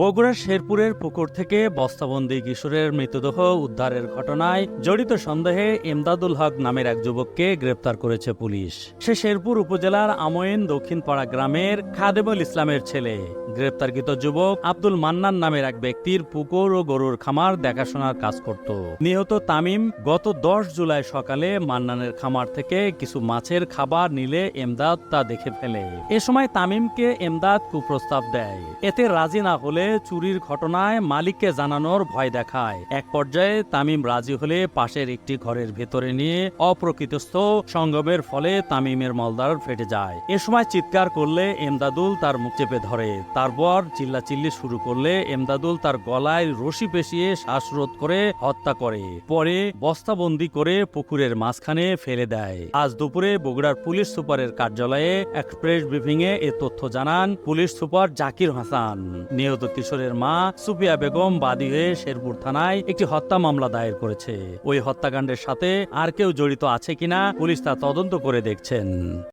বগুড়ার শেরপুরের পুকুর থেকে বস্তাবন্দি কিশোরের মৃতদেহ উদ্ধারের ঘটনায় জড়িত সন্দেহে এমদাদুল হক নামের এক যুবককে গ্রেপ্তার করেছে পুলিশ। সে শেরপুর উপজেলার আমইন দক্ষিণপাড়া গ্রামের খাদেমুল ইসলামের ছেলে। গ্রেপ্তারকৃত যুবক আব্দুল মান্নান নামের এক ব্যক্তির পুকুর ও গরুর খামার দেখাশোনার কাজ করত। নিহত তামিম গত দশ জুলাই সকালে মান্নানের খামার থেকে কিছু মাছের খাবার নিলে এমদাদ তা দেখে ফেলে। এ সময় তামিমকে এমদাদ কুপ্রস্তাব দেয়। এতে রাজি না হলে চুরির ঘটনায় মালিককে জানানোর ভয় দেখায়। এক পর্যায়ে তামিম রাজি হলে পাশের একটি ঘরের ভেতরে নিয়ে অপ্রকৃতস্থ সঙ্গমের ফলে তামিমের মলদার ফেটে যায়। এ সময় চিৎকার করলে এমদাদুল তার মুখ চেপে ধরে। তারপর চিল্লাচিল্লি শুরু করলে এমদাদুল তার গলায় রশি পেশিয়ে শ্বাসরোধ করে হত্যা করে। পরে বস্তাবন্দি করে পুকুরের মাঝখানে ফেলে দেয়। আজ দুপুরে বগুড়ার পুলিশ সুপারের কার্যালয়ে এক প্রেস ব্রিফিং এ এ তথ্য জানান পুলিশ সুপার জাকির হাসান। নিহত কিশোরের মা সুফিয়া বেগম বাদী হয়ে শেরপুর থানায় একটি হত্যা মামলা দায়ের করেছে। ওই হত্যাকাণ্ডের সাথে আর কেউ জড়িত আছে কিনা পুলিশ তা তদন্ত করে দেখছেন।